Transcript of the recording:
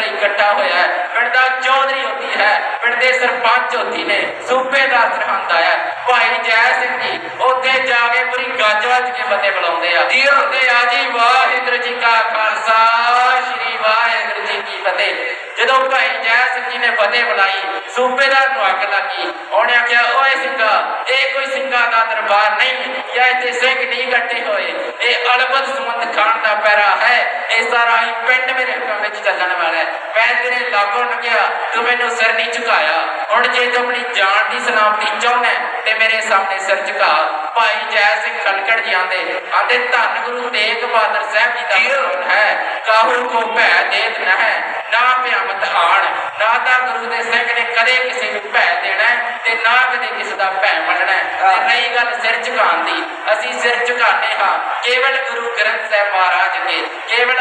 ਉੱਤੇ ਇਕੱਠਾ ਹੋਇਆ ਹੈ। ਪਿੰਡ ਦਾ ਚੌਧਰੀ ਹੁੰਦੀ ਹੈ। ਪਿੰਡ ਦੇ ਸਰਪੰਚ ਹੁੰਦੀ ਨੇ ਸੂਬੇਦਾਰ ਸਰਹੰਦ ਆਇਆ। ਭਾਈ ਜੈ ਸਿੰਘ ਜੀ, ਉੱਥੇ ਜਾ ਕੇ ਪੂਰੀ ਗੱਜ ਵੱਜ ਕੇ ਬੰਦੇ ਬੁਲਾਉਂਦੇ ਆ। ਜੀ ਹੁੰਦੇ ਆ ਜੀ, ਵਾਹਿਗੁਰੂ ਜੀ ਕਾ ਖਾਲਸਾ, ਸ੍ਰੀ ਵਾਹਿਗੁਰੂ ਜੀ ਕੀ ਫਤਿਹ। ਜਦੋਂ ਭਾਈ ਜੈ ਸਿੰਘ ਜੀ ਨੇ ਫਤਿਹ ਬੁਲਾਈ ਸੂਬੇਦਾਰ ਨੂੰ ਅੱਗ ਲੱਗੀ। ਉਹਨੇ ਆਖਿਆ, ਓਏ ਸਿੰਘਾ, ਇਹ ਕੋਈ ਸਿੰਘਾਂ ਦਾ ਦਰਬਾਰ ਨਹੀਂ, ਜਾਂ ਇੱਥੇ ਸਿੰਘ ਨਹੀਂ ਇਕੱਠੇ ਹੋਏ। ਇਹ ਅਲਬਦ ਸੁਮੰਦ ਖਾਨ ਦਾ ਪੈਰਾ ਹੈ ਇਹ ਸਾਰਾ ਹੀ ਪਿੰਡ ਮੇਰੇ ਹੁਕਮ ਵਿੱਚ ਚੱਲਣ ਵਾਲਾ ਹੈ। ਮੈਂ ਤੇਰੇ ਲਾਗੋਂ ਲੰਘਿਆ ਤੂੰ ਮੈਨੂੰ ਸਿਰ ਨਹੀਂ ਝੁਕਾਇਆ। ਹੁਣ ਜੇ ਤੂੰ ਆਪਣੀ ਜਾਨ ਦੀ ਸਲਾਮਤੀ ਚਾਹੁੰਦਾ ਤੇ ਮੇਰੇ ਸਾਹਮਣੇ ਸਿਰ ਝੁਕਾ। ਭਾਈ ਜੈ ਸਿੰਘ ਖਲਕੜ ਜੀ ਆਂਦੇ ਆਂਦੇ ਧੰਨ ਗੁਰੂ ਤੇਗ ਬਹਾਦਰ ਸਾਹਿਬ ਜੀ ਦਾ ਫਰਮਾਨ ਹੈ। ਕਾਹੂ ਕੋ ਭੈ ਦੇਤ ਨਾ ਹੈ ਨਾ ਭਿਆਮਤ ਆਣ ਨਾ ਤਾਂ ਗੁਰੂ ਦੇ ਸਿੰਘ ਨੇ ਕਦੇ ਕਿਸੇ ਨੂੰ ਭੈ ਦੇਣਾ ਤੇ ਨਾ ਕਦੇ ਕਿਸੇ ਦਾ ਭੈ ਮੰਨਣਾ। ਤੇ ਰਹੀ ਗੱਲ ਸਿਰ ਝੁਕਾਉਣ ਦੀ। ਅਸੀਂ ਸਿਰ ਝੁਕਾਉਂਦੇ ਹਾਂ। ਕੇਵਲ ਗੁਰੂ ਗ੍ਰੰਥ ਸਾਹਿਬ ਮਹਾਰਾਜ ਕੇ ਕੇਵਲ